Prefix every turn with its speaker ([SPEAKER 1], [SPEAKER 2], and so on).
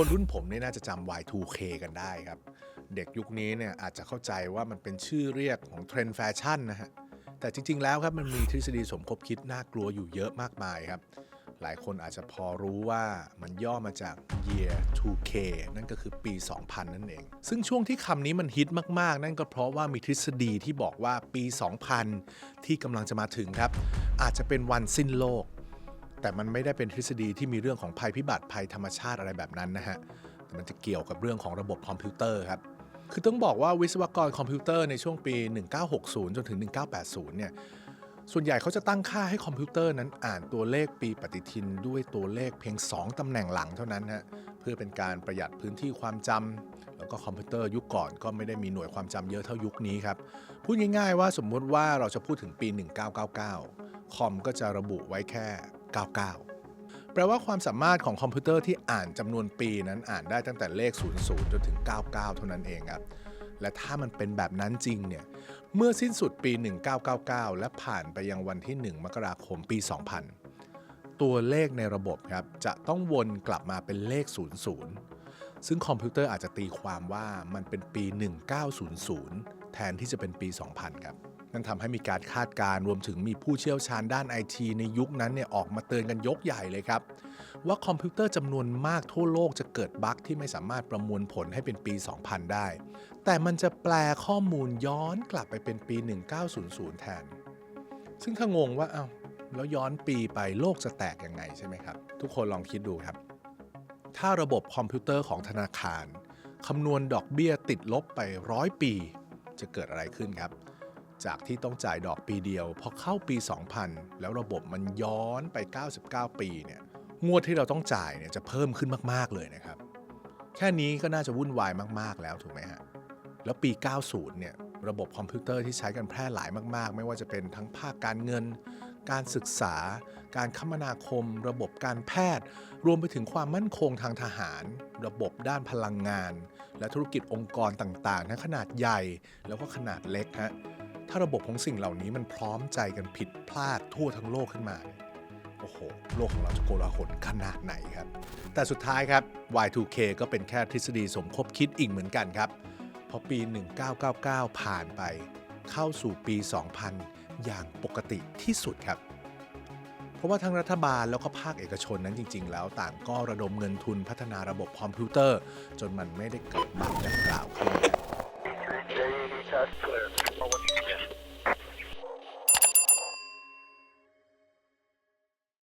[SPEAKER 1] คนรุ่นผมนี่น่าจะจำ Y2K กันได้ครับ เด็กยุคนี้เนี่ยอาจจะเข้าใจว่ามันเป็นชื่อเรียกของเทรนด์แฟชั่นนะฮะ แต่จริง ๆ แล้วครับมันมีทฤษฎีสมคบคิดน่ากลัวอยู่เยอะมากมายครับ หลายคนอาจจะพอรู้ว่ามันย่อมาจาก year 2K นั่นก็คือปี 2000 นั่นเอง ซึ่งช่วงที่คำนี้มันฮิตมาก ๆ นั่นก็เพราะว่ามีทฤษฎีที่บอกว่าปี 2000 ที่กำลังจะมาถึงครับ อาจจะเป็นวันสิ้นโลก แต่มันไม่ได้เป็นทฤษฎีที่มีเรื่องของภัยพิบัติภัยธรรมชาติอะไรแบบนั้นนะฮะแต่มันจะเกี่ยวกับเรื่องของระบบคอมพิวเตอร์ครับคือต้องบอกว่าวิศวกรคอมพิวเตอร์ในช่วงปี 1960 จนถึง 1980 เนี่ยส่วนใหญ่เขาจะตั้งค่าให้คอมพิวเตอร์นั้นอ่านตัวเลขปีปฏิทินด้วยตัวเลขเพียง 2 ตำแหน่งหลังเท่านั้นฮะเพื่อเป็นการประหยัดพื้นที่ความจำแล้วก็คอมพิวเตอร์ยุคก่อนก็ไม่ได้มีหน่วยความจำเยอะเท่ายุคนี้ครับ พูดง่ายๆว่าสมมุติว่าเราจะพูดถึงปี 1999 คอมก็จะระบุไว้แค่ 99 แปลว่าความสามารถของคอมพิวเตอร์ที่อ่านจำนวนปีนั้นอ่านได้ตั้งแต่เลข 00 จนถึง 99 เท่านั้นเองครับ และถ้ามันเป็นแบบนั้นจริงเนี่ย เมื่อสิ้นสุดปี 1999 และผ่านไปยังวันที่ 1 มกราคมปี 2000 ตัวเลขในระบบครับจะต้องวนกลับมาเป็นเลข 00 ซึ่งคอมพิวเตอร์อาจจะตีความว่ามันเป็นปี 1900 แทนที่จะเป็นปี 2000 ครับ นั่นทำให้มีการคาดการณ์รวมถึงมีผู้เชี่ยวชาญด้านไอทีในยุคนั้นเนี่ยออกมาเตือนกันยกใหญ่เลยครับ ว่าคอมพิวเตอร์จำนวนมากทั่วโลกจะเกิดบั๊กที่ไม่สามารถประมวลผลให้เป็นปี 2000 ได้ แต่มันจะแปลข้อมูลย้อนกลับไปเป็นปี 1900 แทน ซึ่งถ้างงว่าเอ้าแล้วย้อนปีไปโลกจะแตกยังไงใช่ไหมครับ ทุกคนลองคิดดูครับ ถ้าระบบคอมพิวเตอร์ของธนาคารคำนวณดอกเบี้ยติดลบไปร้อยปี จะเกิดอะไรขึ้นครับ จากที่ต้องจ่ายดอกปีเดียวพอเข้าปี 2000 แล้วระบบมันย้อนไป 99 ปีเนี่ยงวดที่เราต้องจ่ายเนี่ยจะเพิ่มขึ้นมาก ๆ เลยนะครับ แค่นี้ก็น่าจะวุ่นวายมาก ๆ แล้วถูกไหมฮะแล้วปี 90 เนี่ยระบบคอมพิวเตอร์ที่ใช้กันแพร่หลายมาก ๆ ไม่ว่าจะเป็นทั้งภาคการเงิน การศึกษา การคมนาคม ระบบการแพทย์ รวมไปถึงความมั่นคงทางทหาร ระบบด้านพลังงาน และธุรกิจองค์กรต่างๆทั้งขนาดใหญ่แล้วก็ขนาดเล็กฮะถ้าระบบของสิ่งเหล่านี้มันพร้อมใจกันผิดพลาดทั่วทั้งโลกขึ้นมาโอ้โห โลกของเราจะโกลาหลขนาดไหนครับ แต่สุดท้ายครับ Y2K ก็เป็นแค่ทฤษฎีสมคบคิดอีกเหมือนกันครับ พอปี 1999 ผ่านไป เข้าสู่ปี 2000 อย่างปกติที่สุดครับ เพราะว่าทั้งรัฐบาลแล้วก็ภาคเอกชนนั้นจริง ๆ แล้วต่างก็ระดมเงินทุนพัฒนาระบบคอมพิวเตอร์ จนมันไม่ได้เกิดบั๊กดังกล่าวขึ้น